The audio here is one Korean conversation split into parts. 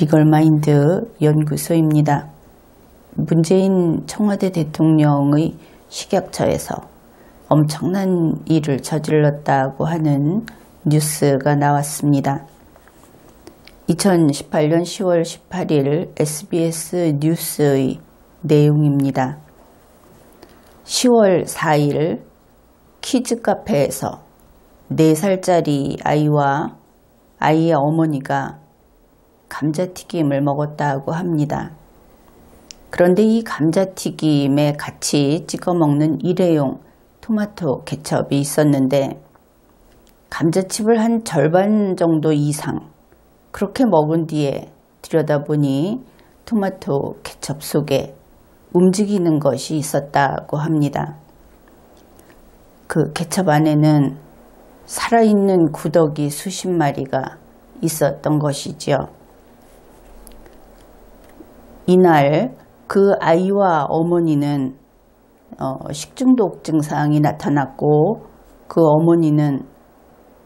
리걸마인드 연구소입니다. 문재인 청와대 대통령의 식약처에서 엄청난 일을 저질렀다고 하는 뉴스가 나왔습니다. 2018년 10월 18일 SBS 뉴스의 내용입니다. 10월 4일 키즈 카페에서 4살짜리 아이와 아이의 어머니가 감자튀김을 먹었다고 합니다. 그런데 이 감자튀김에 같이 찍어 먹는 일회용 토마토 케첩이 있었는데 감자칩을 한 절반 정도 이상 그렇게 먹은 뒤에 들여다보니 토마토 케첩 속에 움직이는 것이 있었다고 합니다. 그 케첩 안에는 살아있는 구더기 수십 마리가 있었던 것이지요. 이날 그 아이와 어머니는 어, 식중독 증상이 나타났고 그 어머니는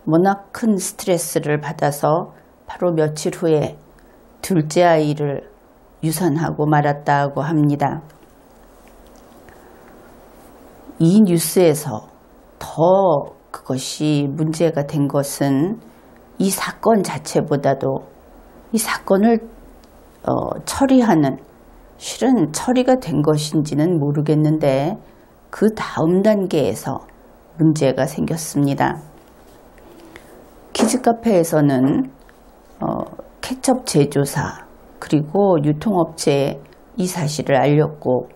워낙 큰 스트레스를 받아서 바로 며칠 후에 둘째 아이를 유산하고 말았다고 합니다. 이 뉴스에서 더 그것이 문제가 된 것은 이 사건 자체보다도 이 사건을 어, 처리하는 실은 처리가 된 것인지는 모르겠는데 그 다음 단계에서 문제가 생겼습니다. 키즈카페에서는 어, 케첩 제조사 그리고 유통업체에 이 사실을 알렸고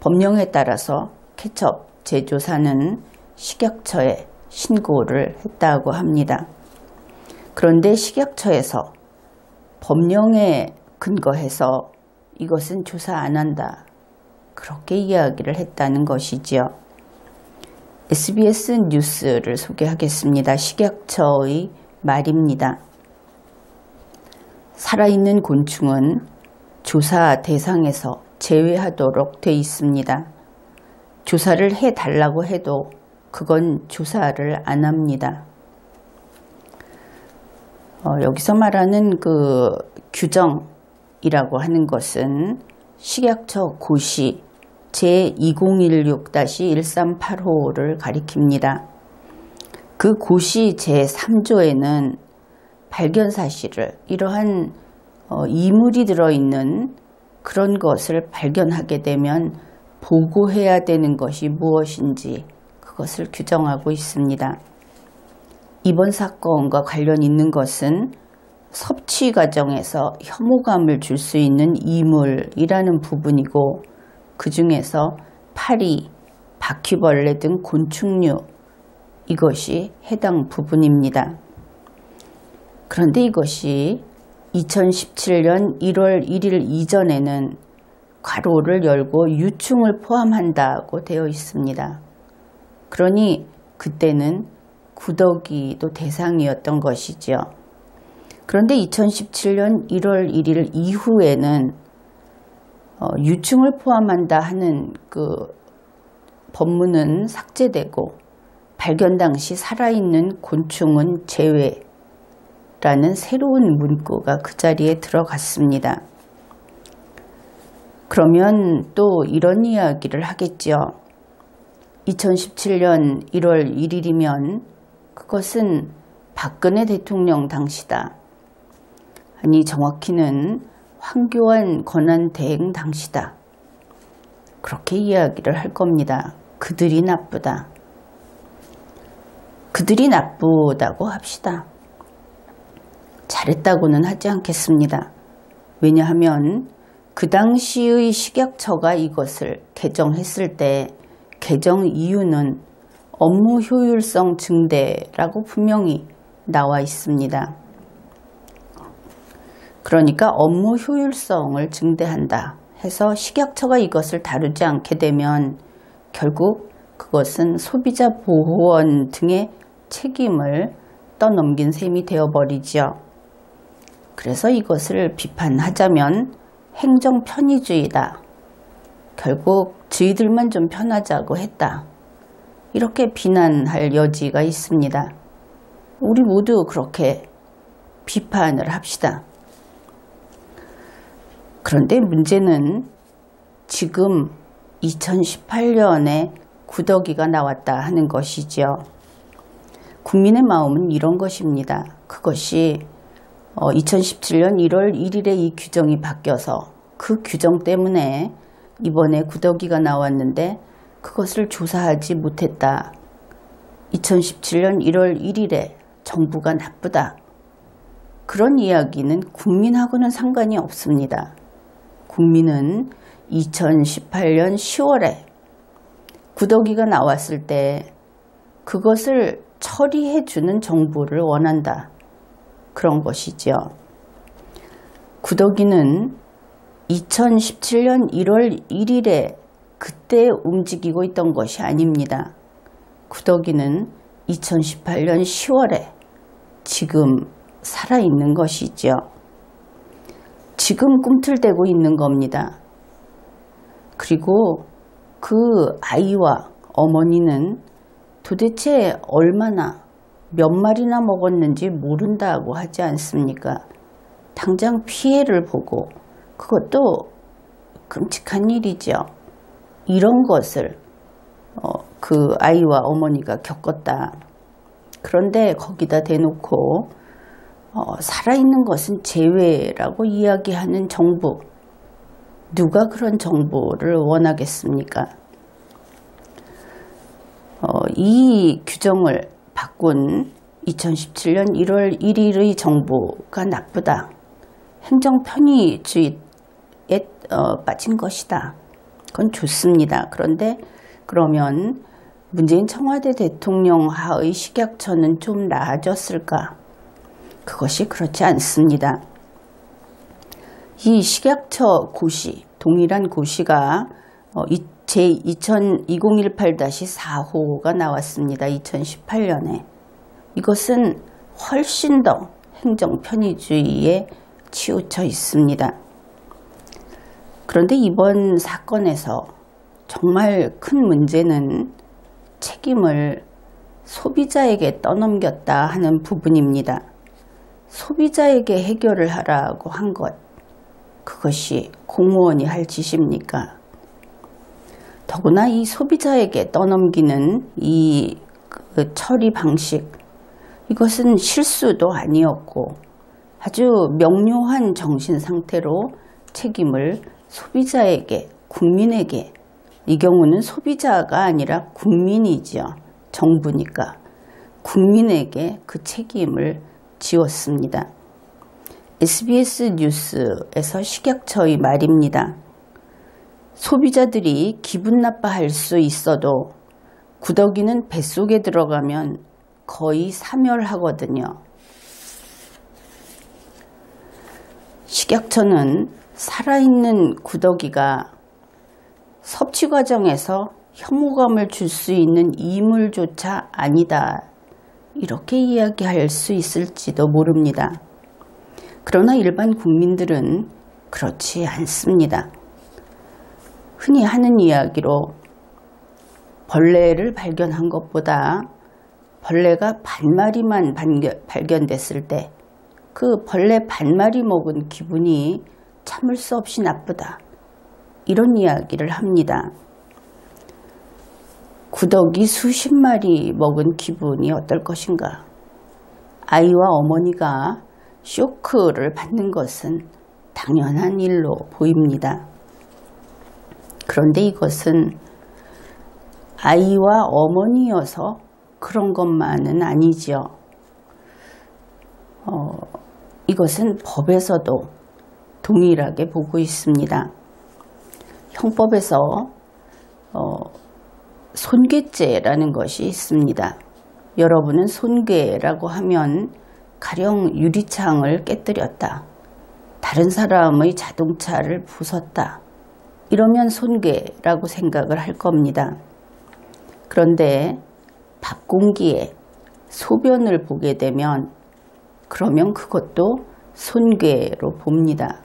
법령에 따라서 케첩 제조사는 식약처에 신고를 했다고 합니다. 그런데 식약처에서 법령에 근거해서 이것은 조사 안 한다. 그렇게 이야기를 했다는 것이지요. SBS 뉴스를 소개하겠습니다. 식약처의 말입니다. 살아있는 곤충은 조사 대상에서 제외하도록 돼 있습니다. 조사를 해달라고 해도 그건 조사를 안 합니다. 어, 여기서 말하는 그 규정 이라고 하는 것은 식약처 고시 제2016-1385를 가리킵니다. 그 고시 제3조에는 발견 사실을 이러한 어, 이물이 들어있는 그런 것을 발견하게 되면 보고해야 되는 것이 무엇인지 그것을 규정하고 있습니다. 이번 사건과 관련 있는 것은 섭취 과정에서 혐오감을 줄 수 있는 이물이라는 부분이고 그 중에서 파리, 바퀴벌레 등 곤충류 이것이 해당 부분입니다. 그런데 이것이 2017년 1월 1일 이전에는 괄호를 열고 유충을 포함한다고 되어 있습니다. 그러니 그때는 구더기도 대상이었던 것이죠. 그런데 2017년 1월 1일 이후에는 어, 유충을 포함한다 하는 그 법문은 삭제되고 발견 당시 살아있는 곤충은 제외라는 새로운 문구가 그 자리에 들어갔습니다. 그러면 또 이런 이야기를 하겠죠. 2017년 1월 1일이면 그것은 박근혜 대통령 당시다. 아니 정확히는 황교안 권한대행 당시다. 그렇게 이야기를 할 겁니다. 그들이 나쁘다. 그들이 나쁘다고 합시다. 잘했다고는 하지 않겠습니다. 왜냐하면 그 당시의 식약처가 이것을 개정했을 때 개정 이유는 업무 효율성 증대라고 분명히 나와 있습니다. 그러니까 업무 효율성을 증대한다 해서 식약처가 이것을 다루지 않게 되면 결국 그것은 소비자 보호원 등의 책임을 떠넘긴 셈이 되어버리죠. 그래서 이것을 비판하자면 행정 편의주의다. 결국 저희들만 좀 편하자고 했다. 이렇게 비난할 여지가 있습니다. 우리 모두 그렇게 비판을 합시다. 그런데 문제는 지금 2018년에 구더기가 나왔다 하는 것이죠. 국민의 마음은 이런 것입니다. 그것이 2017년 1월 1일에 이 규정이 바뀌어서 그 규정 때문에 이번에 구더기가 나왔는데 그것을 조사하지 못했다. 2017년 1월 1일에 정부가 나쁘다. 그런 이야기는 국민하고는 상관이 없습니다. 국민은 2018년 10월에 구더기가 나왔을 때 그것을 처리해 주는 정부를 원한다. 그런 것이죠. 구더기는 2017년 1월 1일에 그때 움직이고 있던 것이 아닙니다. 구더기는 2018년 10월에 지금 살아있는 것이죠. 지금 꿈틀대고 있는 겁니다. 그리고 그 아이와 어머니는 도대체 얼마나 몇 마리나 먹었는지 모른다고 하지 않습니까? 당장 피해를 보고 그것도 끔찍한 일이죠. 이런 것을 어, 그 아이와 어머니가 겪었다. 그런데 거기다 대놓고 어, 살아있는 것은 재회라고 이야기하는 정부. 누가 그런 정부를 원하겠습니까? 어, 이 규정을 바꾼 2017년 1월 1일의 정부가 나쁘다. 행정 편의주의에 어, 빠진 것이다. 그건 좋습니다. 그런데 그러면 문재인 청와대 대통령 하의 식약처는 좀 나아졌을까? 그것이 그렇지 않습니다. 이 식약처 고시, 동일한 고시가 어, 제 2018-4호가 나왔습니다. 2018년에. 이것은 훨씬 더 행정 편의주의에 치우쳐 있습니다. 그런데 이번 사건에서 정말 큰 문제는 책임을 소비자에게 떠넘겼다 하는 부분입니다. 소비자에게 해결을 하라고 한 것, 그것이 공무원이 할 짓입니까? 더구나 이 소비자에게 떠넘기는 이 그 처리 방식, 이것은 실수도 아니었고 아주 명료한 정신 상태로 책임을 소비자에게, 국민에게, 이 경우는 소비자가 아니라 국민이지요. 정부니까. 국민에게 그 책임을 지웠습니다. SBS 뉴스에서 식약처의 말입니다. 소비자들이 기분 나빠할 수 있어도 구더기는 뱃속에 들어가면 거의 사멸하거든요. 식약처는 살아있는 구더기가 섭취 과정에서 혐오감을 줄 수 있는 이물조차 아니다. 이렇게 이야기할 수 있을지도 모릅니다. 그러나 일반 국민들은 그렇지 않습니다. 흔히 하는 이야기로 벌레를 발견한 것보다 벌레가 반마리만 발견됐을 때 그 벌레 반마리 먹은 기분이 참을 수 없이 나쁘다. 이런 이야기를 합니다. 구더기 수십 마리 먹은 기분이 어떨 것인가? 아이와 어머니가 쇼크를 받는 것은 당연한 일로 보입니다. 그런데 이것은 아이와 어머니여서 그런 것만은 아니죠. 어, 이것은 법에서도 동일하게 보고 있습니다. 형법에서 어, 손괴죄라는 것이 있습니다. 여러분은 손괴라고 하면 가령 유리창을 깨뜨렸다. 다른 사람의 자동차를 부쉈다. 이러면 손괴라고 생각을 할 겁니다. 그런데 밥 공기에 소변을 보게 되면 그러면 그것도 손괴로 봅니다.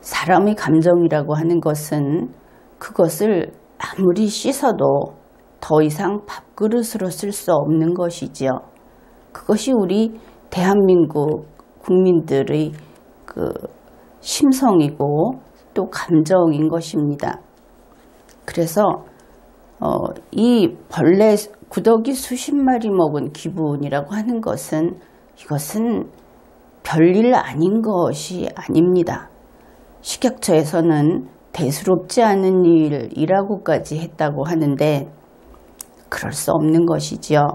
사람의 감정이라고 하는 것은 그것을 아무리 씻어도 더 이상 밥그릇으로 쓸 수 없는 것이지요. 그것이 우리 대한민국 국민들의 그 심성이고 또 감정인 것입니다. 그래서 어, 이 벌레 구더기 수십 마리 먹은 기분이라고 하는 것은 이것은 별일 아닌 것이 아닙니다. 식약처에서는 대수롭지 않은 일이라고까지 했다고 하는데 그럴 수 없는 것이지요.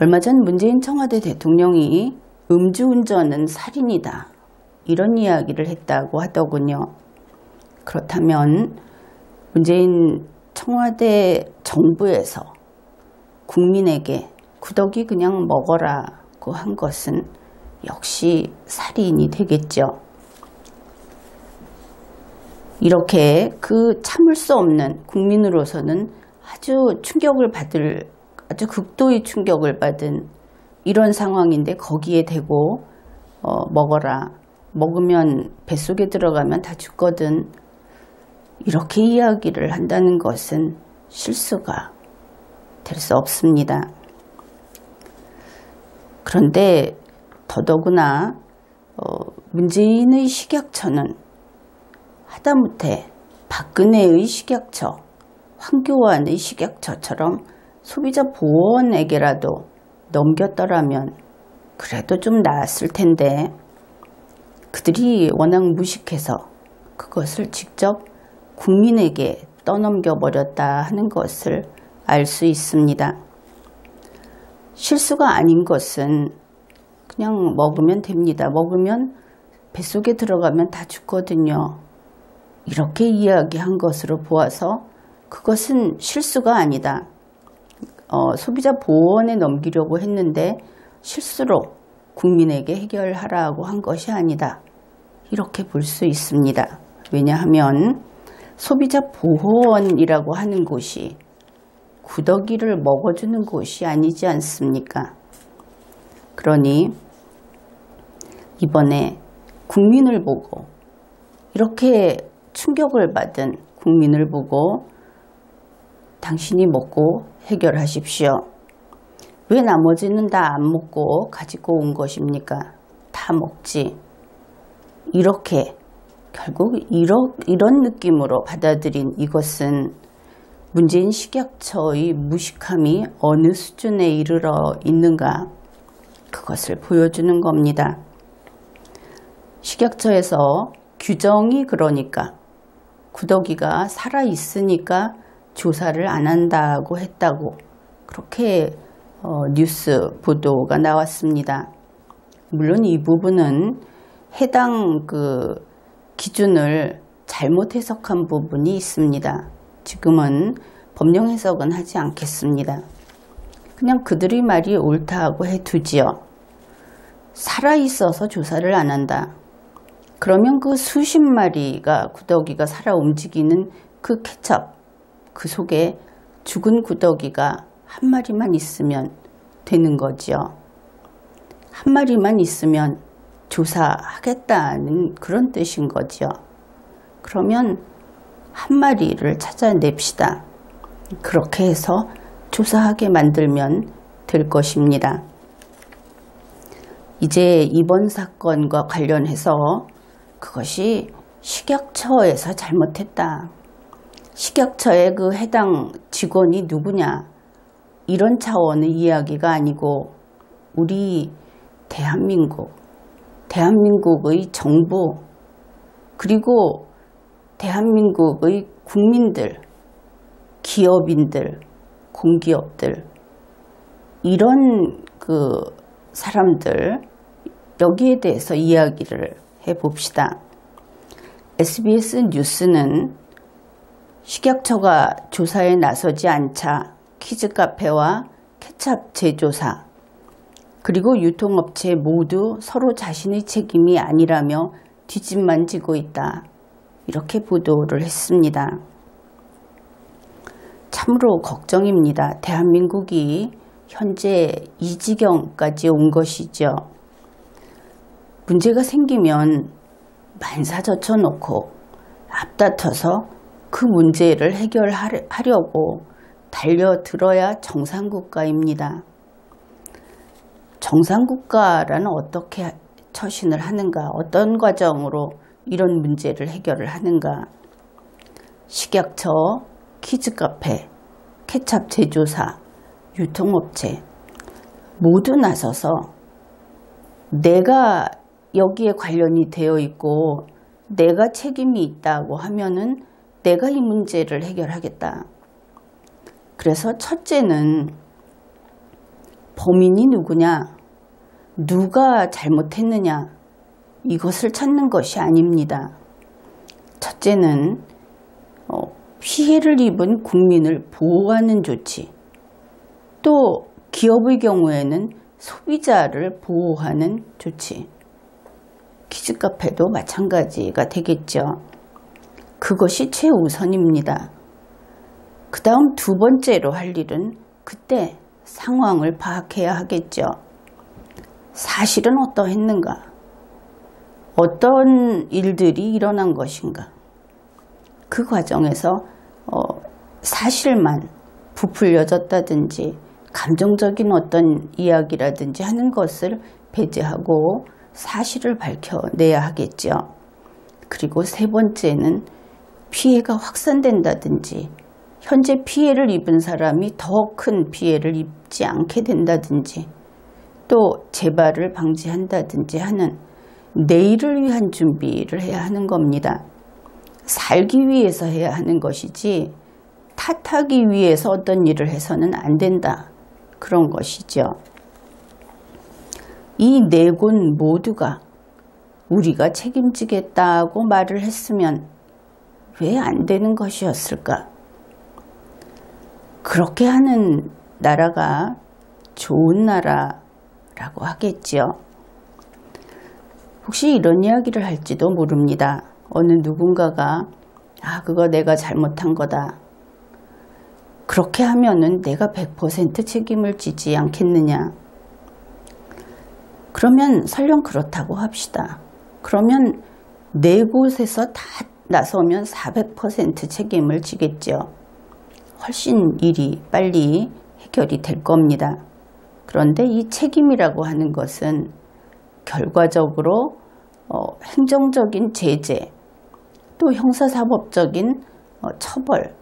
얼마 전 문재인 청와대 대통령이 음주운전은 살인이다. 이런 이야기를 했다고 하더군요. 그렇다면 문재인 청와대 정부에서 국민에게 구더기 그냥 먹어라고 한 것은 역시 살인이 되겠죠. 이렇게 그 참을 수 없는 국민으로서는 아주 충격을 받을 아주 극도의 충격을 받은 이런 상황인데 거기에 대고 어, 먹어라 먹으면 뱃속에 들어가면 다 죽거든 이렇게 이야기를 한다는 것은 실수가 될 수 없습니다. 그런데 더더구나 어, 문재인의 식약처는 하다못해 박근혜의 식약처, 황교안의 식약처처럼 소비자 보호원에게라도 넘겼더라면 그래도 좀 나았을 텐데 그들이 워낙 무식해서 그것을 직접 국민에게 떠넘겨 버렸다 하는 것을 알 수 있습니다. 실수가 아닌 것은 그냥 먹으면 됩니다. 먹으면 뱃속에 들어가면 다 죽거든요. 이렇게 이야기한 것으로 보아서 그것은 실수가 아니다. 어, 소비자 보호원에 넘기려고 했는데 실수로 국민에게 해결하라고 한 것이 아니다. 이렇게 볼 수 있습니다. 왜냐하면 소비자 보호원이라고 하는 곳이 구더기를 먹어주는 곳이 아니지 않습니까? 그러니 이번에 국민을 보고 이렇게 충격을 받은 국민을 보고 당신이 먹고 해결하십시오. 왜 나머지는 다 안 먹고 가지고 온 것입니까? 다 먹지. 이렇게 결국 이러, 이런 느낌으로 받아들인 이것은 문재인 식약처의 무식함이 어느 수준에 이르러 있는가 그것을 보여주는 겁니다. 식약처에서 규정이 그러니까 구더기가 살아있으니까 조사를 안 한다고 했다고 그렇게 어, 뉴스 보도가 나왔습니다. 물론 이 부분은 해당 그 기준을 잘못 해석한 부분이 있습니다. 지금은 법령 해석은 하지 않겠습니다. 그냥 그들의 말이 옳다고 해두지요. 살아있어서 조사를 안 한다. 그러면 그 수십 마리가 구더기가 살아 움직이는 그 케첩, 그 속에 죽은 구더기가 한 마리만 있으면 되는 거지요. 한 마리만 있으면 조사하겠다는 그런 뜻인 거죠. 그러면 한 마리를 찾아냅시다. 그렇게 해서 조사하게 만들면 될 것입니다. 이제 이번 사건과 관련해서 그것이 식약처에서 잘못했다. 식약처의 그 해당 직원이 누구냐. 이런 차원의 이야기가 아니고 우리 대한민국 대한민국의 정부 그리고 대한민국의 국민들, 기업인들, 공기업들 이런 그 사람들 여기에 대해서 이야기를 해 봅시다. SBS 뉴스는 식약처가 조사에 나서지 않자 키즈 카페와 케찹 제조사 그리고 유통업체 모두 서로 자신의 책임이 아니라며 뒷짐만 지고 있다. 이렇게 보도를 했습니다. 참으로 걱정입니다. 대한민국이 현재 이 지경까지 온 것이죠. 문제가 생기면 만사저쳐 놓고 앞다퉈서 그 문제를 해결하려고 달려들어야 정상국가입니다. 정상국가라는 어떻게 처신을 하는가 어떤 과정으로 이런 문제를 해결을 하는가? 식약처, 키즈카페, 케찹 제조사, 유통업체 모두 나서서 내가 여기에 관련이 되어 있고 내가 책임이 있다고 하면은 내가 이 문제를 해결하겠다. 그래서 첫째는 범인이 누구냐, 누가 잘못했느냐, 이것을 찾는 것이 아닙니다. 첫째는 어, 피해를 입은 국민을 보호하는 조치, 또 기업의 경우에는 소비자를 보호하는 조치, 키즈카페도 마찬가지가 되겠죠. 그것이 최우선입니다. 그 다음 두 번째로 할 일은 그때 상황을 파악해야 하겠죠. 사실은 어떠했는가? 어떤 일들이 일어난 것인가? 그 과정에서 어, 사실만 부풀려졌다든지 감정적인 어떤 이야기라든지 하는 것을 배제하고 사실을 밝혀내야 하겠죠. 그리고 세 번째는 피해가 확산된다든지 현재 피해를 입은 사람이 더 큰 피해를 입지 않게 된다든지 또 재발을 방지한다든지 하는 내일을 위한 준비를 해야 하는 겁니다. 살기 위해서 해야 하는 것이지 탓하기 위해서 어떤 일을 해서는 안 된다. 그런 것이죠. 이 네 곳 모두가 우리가 책임지겠다고 말을 했으면 왜 안 되는 것이었을까? 그렇게 하는 나라가 좋은 나라라고 하겠지요. 혹시 이런 이야기를 할지도 모릅니다. 어느 누군가가 아 그거 내가 잘못한 거다. 그렇게 하면은 내가 100% 책임을 지지 않겠느냐. 그러면 설령 그렇다고 합시다. 그러면 네 곳에서 다 나서면 400% 책임을 지겠죠. 훨씬 일이 빨리 해결이 될 겁니다. 그런데 이 책임이라고 하는 것은 결과적으로 어, 행정적인 제재 또 형사사법적인 어, 처벌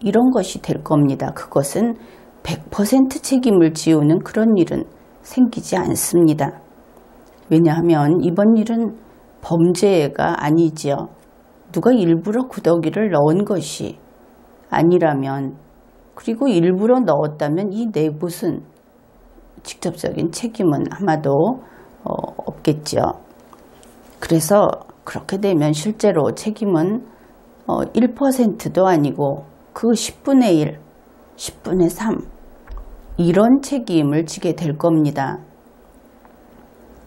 이런 것이 될 겁니다. 그것은 100% 책임을 지우는 그런 일은 생기지 않습니다. 왜냐하면 이번 일은 범죄가 아니지요. 누가 일부러 구더기를 넣은 것이 아니라면 그리고 일부러 넣었다면 이네 곳은 직접적인 책임은 아마도 어, 없겠죠. 그래서 그렇게 되면 실제로 책임은 어, 1%도 아니고 그 10분의 1, 10분의 3 이런 책임을 지게 될 겁니다.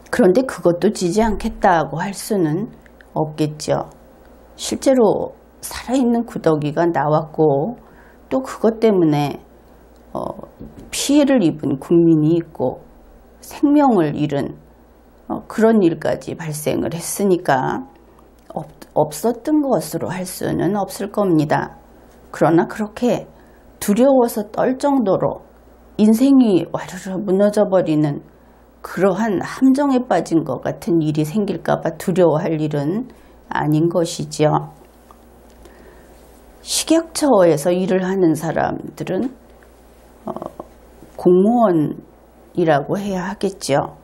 그런데 그것도 지지 않겠다고 할 수는 없겠죠. 실제로 살아있는 구더기가 나왔고 또 그것 때문에 어, 피해를 입은 국민이 있고 생명을 잃은 어, 그런 일까지 발생을 했으니까 없, 없었던 것으로 할 수는 없을 겁니다. 그러나 그렇게 두려워서 떨 정도로 인생이 와르르 무너져 버리는 그러한 함정에 빠진 것 같은 일이 생길까 봐 두려워할 일은 아닌 것이지요. 식약처에서 일을 하는 사람들은 어, 공무원이라고 해야 하겠죠.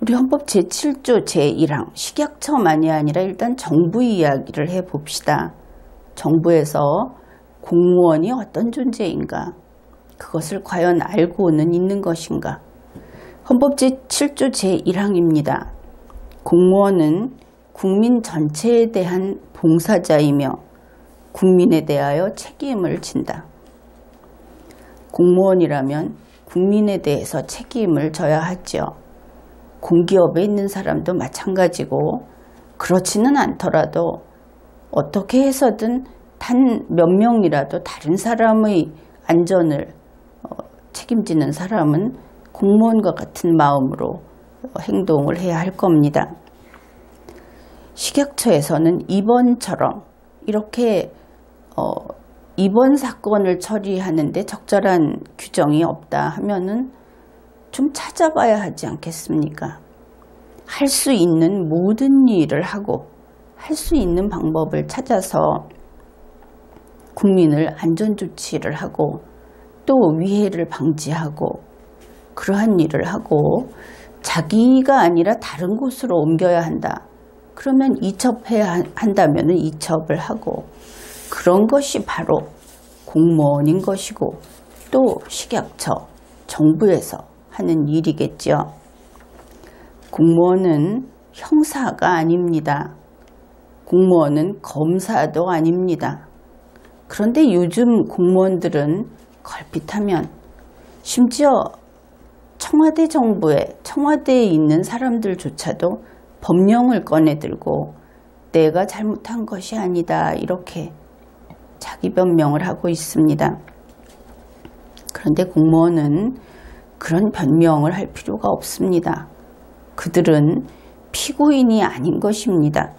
우리 헌법 제7조 제1항 식약처만이 아니라 일단 정부 이야기를 해봅시다. 정부에서 공무원이 어떤 존재인가? 그것을 과연 알고는 있는 것인가? 헌법 제7조 제1항입니다. 공무원은 국민 전체에 대한 봉사자이며 국민에 대하여 책임을 진다. 공무원이라면 국민에 대해서 책임을 져야 하죠. 공기업에 있는 사람도 마찬가지고 그렇지는 않더라도 어떻게 해서든 단 몇 명이라도 다른 사람의 안전을 어, 책임지는 사람은 공무원과 같은 마음으로 행동을 해야 할 겁니다. 식약처에서는 이번처럼 이렇게 어, 이번 사건을 처리하는데 적절한 규정이 없다 하면은 좀 찾아봐야 하지 않겠습니까? 할 수 있는 모든 일을 하고 할 수 있는 방법을 찾아서 국민을 안전조치를 하고 또 위해를 방지하고 그러한 일을 하고 자기가 아니라 다른 곳으로 옮겨야 한다. 그러면 이첩해야 한다면 이첩을 하고 그런 것이 바로 공무원인 것이고 또 식약처, 정부에서 하는 일이겠죠. 공무원은 형사가 아닙니다. 공무원은 검사도 아닙니다. 그런데 요즘 공무원들은 걸핏하면 심지어 청와대 정부에 청와대에 있는 사람들조차도 법령을 꺼내들고 내가 잘못한 것이 아니다 이렇게 자기 변명을 하고 있습니다. 그런데 공무원은 그런 변명을 할 필요가 없습니다. 그들은 피고인이 아닌 것입니다.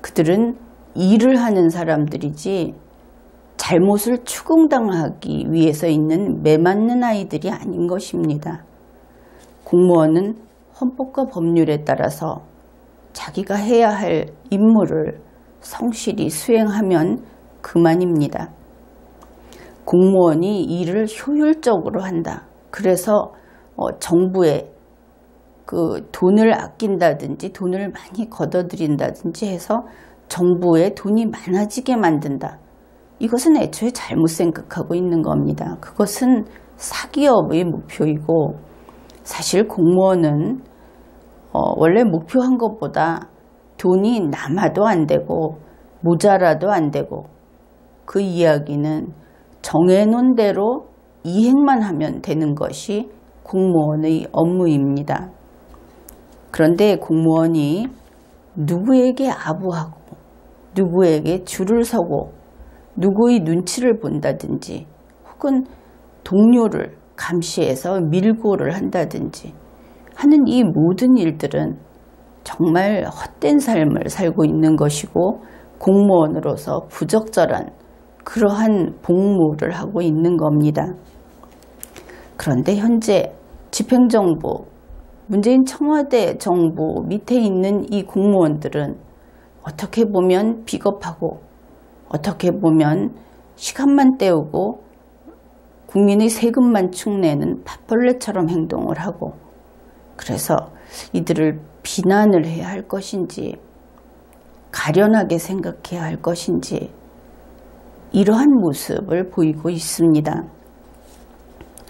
그들은 일을 하는 사람들이지 잘못을 추궁당하기 위해서 있는 매맞는 아이들이 아닌 것입니다. 공무원은 헌법과 법률에 따라서 자기가 해야 할 임무를 성실히 수행하면 그만입니다. 공무원이 일을 효율적으로 한다. 그래서 어, 정부에 그 돈을 아낀다든지 돈을 많이 걷어들인다든지 해서 정부에 돈이 많아지게 만든다. 이것은 애초에 잘못 생각하고 있는 겁니다. 그것은 사기업의 목표이고 사실 공무원은 어, 원래 목표한 것보다 돈이 남아도 안 되고 모자라도 안 되고 그 이야기는 정해놓은 대로 이행만 하면 되는 것이 공무원의 업무입니다. 그런데 공무원이 누구에게 아부하고 누구에게 줄을 서고 누구의 눈치를 본다든지 혹은 동료를 감시해서 밀고를 한다든지 하는 이 모든 일들은 정말 헛된 삶을 살고 있는 것이고 공무원으로서 부적절한 그러한 복무를 하고 있는 겁니다. 그런데 현재 집행정부, 문재인 청와대 정부 밑에 있는 이 공무원들은 어떻게 보면 비겁하고 어떻게 보면 시간만 때우고 국민의 세금만 축내는 팥벌레처럼 행동을 하고 그래서 이들을 비난을 해야 할 것인지 가련하게 생각해야 할 것인지 이러한 모습을 보이고 있습니다.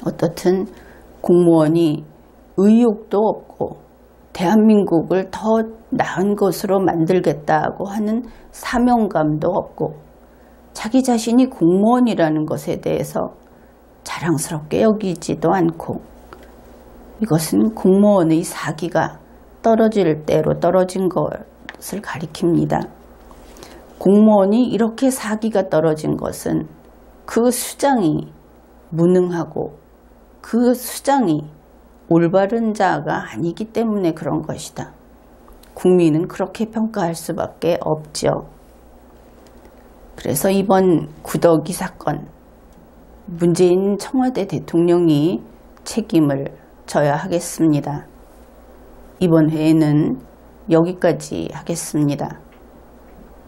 어떻든 공무원이 의욕도 없고 대한민국을 더 나은 것으로 만들겠다고 하는 사명감도 없고 자기 자신이 공무원이라는 것에 대해서 자랑스럽게 여기지도 않고 이것은 공무원의 사기가 떨어질 대로 떨어진 것을 가리킵니다. 공무원이 이렇게 사기가 떨어진 것은 그 수장이 무능하고 그 수장이 올바른 자가 아니기 때문에 그런 것이다. 국민은 그렇게 평가할 수밖에 없죠. 그래서 이번 구더기 사건 문재인 청와대 대통령이 책임을 져야 하겠습니다. 이번 회에는 여기까지 하겠습니다.